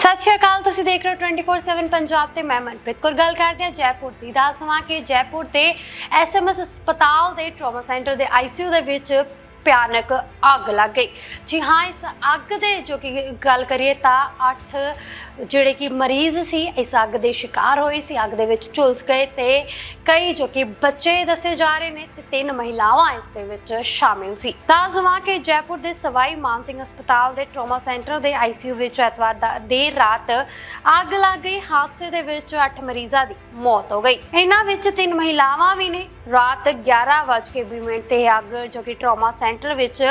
ਸਤਿ ਸ਼੍ਰੀ ਅਕਾਲ, ਤੁਸੀਂ ਦੇਖ ਰਹੇ ਹੋ 24/7 ਪੰਜਾਬ ਤੇ ਮੈਂ ਮਨਪ੍ਰੀਤ ਕੌਰ। ਗੱਲ ਕਰਦੇ ਹਾਂ ਜੈਪੁਰ ਦੀ। ਦੱਸ ਦੇਵਾਂ ਕਿ ਜੈਪੁਰ ਦੇ ਐਸਐਮਐਸ ਹਸਪਤਾਲ ਦੇ ਟਰਾਮਾ ਸੈਂਟਰ ਦੇ ਆਈਸੀਯੂ ਦੇ ਵਿੱਚ ਭਿਆਨਕ ਅੱਗ ਲੱਗ ਗਈ। ਜੀ ਹਾਂ, ਇਸ ਅੱਗ ਦੇ ਜੋ ਕਿ ਗੱਲ ਕਰੀਏ ਤਾਂ 8 ਜਿਹੜੇ ਕਿ ਮਰੀਜ਼ ਸੀ, ਇਸ ਅੱਗ ਦੇ ਸ਼ਿਕਾਰ ਹੋਏ ਸੀ, ਅੱਗ ਦੇ ਵਿੱਚ ਝੁਲਸ ਗਏ ਤੇ ਕਈ ਜੋ ਕਿ ਬੱਚੇ ਦੱਸੇ ਜਾ ਰਹੇ ਨੇ ਤੇ ਤਿੰਨ ਮਹਿਲਾਵਾਂ ਇਸ ਦੇ ਵਿੱਚ ਸ਼ਾਮਿਲ ਸੀ। ਦੱਸ ਦੇਵਾਂ ਕਿ ਜੈਪੁਰ ਦੇ ਸਵਾਈ ਮਾਨ ਸਿੰਘ ਹਸਪਤਾਲ ਦੇ ਟਰੋਮਾ ਸੈਂਟਰ ਦੇ ਆਈਸੀਯੂ ਵਿੱਚ ਐਤਵਾਰ ਦਾ ਦੇਰ ਰਾਤ ਅੱਗ ਲੱਗ ਗਈ। ਹਾਦਸੇ ਦੇ ਵਿੱਚ 8 ਮਰੀਜ਼ਾਂ ਦੀ ਮੌਤ ਹੋ ਗਈ। ਇਹਨਾਂ ਵਿੱਚ ਤਿੰਨ ਮਹਿਲਾਵਾਂ ਵੀ ਨੇ। ਰਾਤ 11:20 ਮਿੰਟ ਤੇ ਅੱਗ ਜੋ ਕਿ ਟਰਾਮਾ ਸੈਂਟਰ ਵਿੱਚ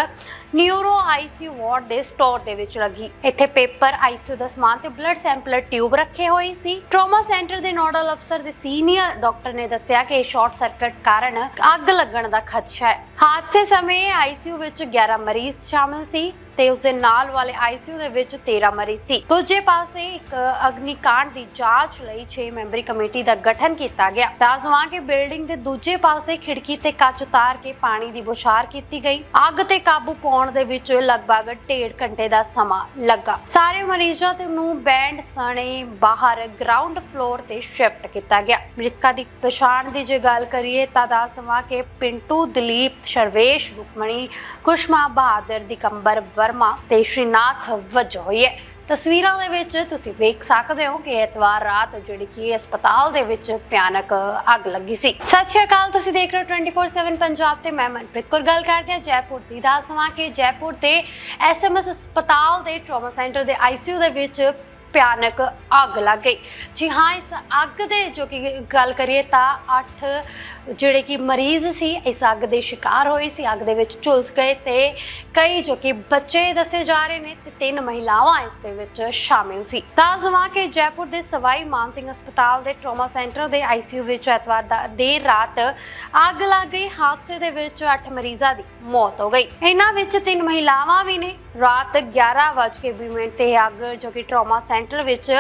ਨਿਊਰੋ ਆਈਸੀਯੂ ਵਾਰਡ ਦੇ ਸਟੋਰ ਦੇ ਵਿੱਚ ਲੱਗੀ। ਇੱਥੇ ਪੇਪਰ, ਆਈਸੀਯੂ ਦਾ ਸਮਾਨ ਤੇ ਬਲੱਡ ਸੈਂਪਲਰ ਟਿਊਬ ਰੱਖੇ ਹੋਏ ਸੀ। ਟਰਾਮਾ ਸੈਂਟਰ ਦੇ ਨੋਡਲ ਅਫਸਰ ਦੇ ਸੀਨੀਅਰ ਡਾਕਟਰ ਨੇ ਦੱਸਿਆ ਕਿ ਸ਼ਾਰਟ ਸਰਕਟ ਕਾਰਨ ਅੱਗ ਲੱਗਣ ਦਾ ਖਦਸ਼ਾ ਹੈ। ਹਾਦਸੇ ਸਮੇਂ ਆਈਸੀਯੂ ਵਿੱਚ 11 ਮਰੀਜ਼ ਸ਼ਾਮਲ ਸੀ ਤੇ ਉਸ ਦੇ ਨਾਲ ਵਾਲੇ ਆਈਸੀਯੂ ਦੇ ਵਿੱਚ 13 ਮਰੀਜ਼ ਸੀ। ਦੂਜੇ ਪਾਸੇ ਇੱਕ ਅਗਨੀਕਾਂਡ ਦੀ ਜਾਂਚ ਲਈ 6 ਮੈਂਬਰੀ ਕਮੇਟੀ ਦਾ ਗਠਨ ਕੀਤਾ ਗਿਆ। ਦੱਸਵਾਂ ਕਿ ਬਿਲਡਿੰਗ ਦੇ ਦੂਜੇ ਪਾਸੇ ਖਿੜਕੀ ਤੇ ਕੱਚ ਉਤਾਰ ਕੇ ਪਾਣੀ ਦੀ ਬੁਸ਼ਾਰ ਕੀਤੀ ਗਈ। ਅੱਗ ਤੇ ਕਾਬੂ ਪਾਉਣ ਦੇ ਵਿੱਚ ਲਗਭਗ 1.5 ਘੰਟੇ ਦਾ ਸਮਾਂ ਲੱਗਾ। ਸਾਰੇ ਮਰੀਜ਼ਾਂ ਤੇ ਨੂੰ ਬੈਂਡ ਸਣੇ ਬਾਹਰ ਗਰਾਊਂਡ ਫਲੋਰ ਤੇ ਸ਼ਿਫਟ ਕੀਤਾ ਗਿਆ। ਮ੍ਰਿਤਕਾਂ ਦੀ ਪਛਾਣ ਦੀ ਜੇ ਗੱਲ ਕਰੀਏ ਤਾਂ ਦੱਸਵਾਂ ਕਿ ਪਿੰਟੂ, ਦਲੀਪ, ਸ਼ਰਵੇਸ਼, ਰੁਕਮਣੀ, ਕੁਸ਼ਮਾ ਬਹਾਦਰ ਦਿਕੰਬਰ ਵਰਮਾ ਤੇ ਸ਼੍ਰੀਨਾਥ ਵਜੋਂ ਹੋਈ ਹੈ ਤਸਵੀਰਾਂ ਦੇ ਵਿੱਚ ਤੁਸੀਂ ਦੇਖ ਸਕਦੇ ਹੋ ਕਿ ਐਤਵਾਰ ਰਾਤ ਜਿਹੜੀ ਕਿ ਹਸਪਤਾਲ ਦੇ ਵਿੱਚ ਭਿਆਨਕ ਅੱਗ ਲੱਗੀ ਸੀ। ਸਤਿ ਸ਼੍ਰੀ ਅਕਾਲ, ਤੁਸੀਂ ਦੇਖ ਰਹੇ ਹੋ 24/7 ਪੰਜਾਬ ਤੇ ਮੈਂ ਮਨਪ੍ਰੀਤ ਕੌਰ ਗੱਲ ਕਰਦੇ ਹਾਂ ਜੈਪੁਰ ਦੀ। ਦੱਸ ਦੇਵਾਂ ਕਿ ਜੈਪੁਰ ਦੇ ਐਸਐਮਐਸ ਹਸਪਤਾਲ ਦੇ ਟਰਾਮਾ ਸੈਂਟਰ ਦੇ ਆਈਸੀਯੂ ਦੇ ਵਿੱਚ ਭਿਆਨਕ ਅੱਗ ਲੱਗ ਗਈ। ਜੀ ਹਾਂ, ਇਸ ਅੱਗ ਦੇ ਜੋ ਕਿ ਗੱਲ ਕਰੀਏ ਤਾਂ 8 ਜਿਹੜੇ ਕਿ ਮਰੀਜ਼ ਸੀ, ਇਸ ਅੱਗ ਦੇ ਸ਼ਿਕਾਰ ਹੋਏ ਸੀ, ਅੱਗ ਦੇ ਵਿੱਚ ਝੁਲਸ ਗਏ ਤੇ ਕਈ ਜੋ ਕਿ ਬੱਚੇ ਦੱਸੇ ਜਾ ਰਹੇ ਨੇ ਤੇ ਤਿੰਨ ਮਹਿਲਾਵਾਂ ਇਸ ਦੇ ਵਿੱਚ ਸ਼ਾਮਿਲ ਸੀ। ਤਾਂ ਦੇਵਾਂ ਕਿ ਜੈਪੁਰ ਦੇ ਸਵਾਈ ਮਾਨ ਸਿੰਘ ਹਸਪਤਾਲ ਦੇ ਟਰਾਮਾ ਸੈਂਟਰ ਦੇ ਆਈਸੀਯੂ ਵਿੱਚ ਐਤਵਾਰ ਦਾ ਦੇਰ ਰਾਤ ਅੱਗ ਲੱਗ ਗਈ। ਹਾਦਸੇ ਦੇ ਵਿੱਚ 8 ਮਰੀਜ਼ਾਂ ਦੀ ਮੌਤ ਹੋ ਗਈ। ਇਹਨਾਂ ਵਿੱਚ ਤਿੰਨ ਮਹਿਲਾਵਾਂ ਵੀ ਨੇ। ਰਾਤ 11:20 ਮਿੰਟ ਤੇ ਅੱਗ ਜੋ ਕਿ ਟਰਾਮਾ ਸੈਂਟਰ ਵਿੱਚ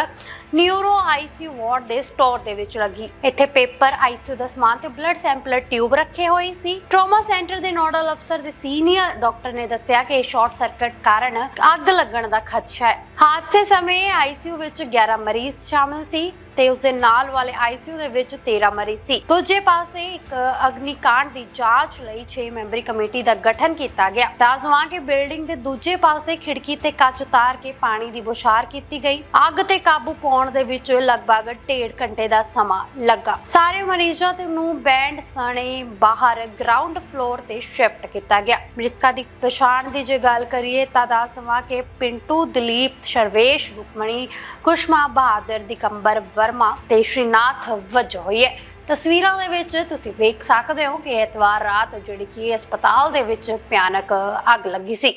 ਨਿਊਰੋ ਆਈਸੀਯੂ ਵਾਰਡ ਦੇ ਸਟੋਰ ਦੇ ਵਿੱਚ ਲੱਗੀ। ਇੱਥੇ ਪੇਪਰ, ਆਈਸੀਯੂ ਦਾ ਸਮਾਨ ਤੇ ਬਲੱਡ ਸੈਂਪਲਰ ਟਿਊਬ ਰੱਖੇ ਹੋਏ ਸੀ। ਟਰਾਮਾ ਸੈਂਟਰ ਦੇ ਨੋਡਲ ਅਫਸਰ ਦੇ ਸੀਨੀਅਰ ਡਾਕਟਰ ਨੇ ਦੱਸਿਆ ਕਿ ਇਹ ਸ਼ਾਰਟ ਸਰਕਟ ਕਾਰਨ ਅੱਗ ਲੱਗਣ ਦਾ ਖਦਸ਼ਾ ਹੈ। ਹਾਦਸੇ ਸਮੇਂ ਆਈਸੀਯੂ ਵਿੱਚ 11 ਮਰੀਜ਼ ਸ਼ਾਮਲ ਸੀ। ਤੇ ਉਸ ਦੇ ਨਾਲ ਵਾਲੇ ਆਈਸੀਯੂ ਦੇ ਵਿੱਚ 13 ਮਰੀਜ਼ ਸੀ। ਦੂਜੇ ਪਾਸੇ ਇੱਕ ਅਗਨੀਕਾਂਡ ਦੀ ਜਾਂਚ ਲਈ 6 ਮੈਂਬਰੀ ਕਮੇਟੀ ਦਾ ਗਠਨ ਕੀਤਾ ਗਿਆ। ਦੱਸਵਾਂ ਕਿ ਬਿਲਡਿੰਗ ਦੇ ਦੂਜੇ ਪਾਸੇ ਖਿੜਕੀ ਤੇ ਕੱਚ ਉਤਾਰ ਕੇ ਪਾਣੀ ਦੀ ਬੁਛਾਰ ਕੀਤੀ ਗਈ। ਅੱਗ ਤੇ ਕਾਬੂ ਪਾਉਣ ਦੇ ਵਿੱਚ ਲਗਭਗ 1.5 ਘੰਟੇ ਦਾ ਸਮਾਂ ਲੱਗਾ। ਸਾਰੇ ਮਰੀਜ਼ਾਂ ਤੇ ਨੂੰ ਬੈਂਡ ਸਣੇ ਬਾਹਰ ਗਰਾਊਂਡ ਫਲੋਰ ਤੇ ਸ਼ਿਫਟ ਕੀਤਾ ਗਿਆ। ਮ੍ਰਿਤਕਾਂ ਦੀ ਪਛਾਣ ਦੀ ਜੇ ਗੱਲ ਕਰੀਏ ਤਾਂ ਦੱਸ ਦੇਵਾਂ ਕਿ ਪਿੰਟੂ ਦਲੀਪ, ਸ਼ਰਵੇਸ਼ ਰੁਕਮਣੀ, ਕੁਸ਼ਮਾ ਬਹਾਦਰ ਦਿਕੰਬਰ ਵਰਮਾ ਤੇ ਸ਼੍ਰੀਨਾਥ ਵਜੋਂ ਹੋਈ ਹੈ ਤਸਵੀਰਾਂ ਦੇ ਵਿੱਚ ਤੁਸੀਂ ਦੇਖ ਸਕਦੇ ਹੋ ਕਿ ਐਤਵਾਰ ਰਾਤ ਜਿਹੜੀ ਕਿ ਹਸਪਤਾਲ ਦੇ ਵਿੱਚ ਭਿਆਨਕ ਅੱਗ ਲੱਗੀ ਸੀ।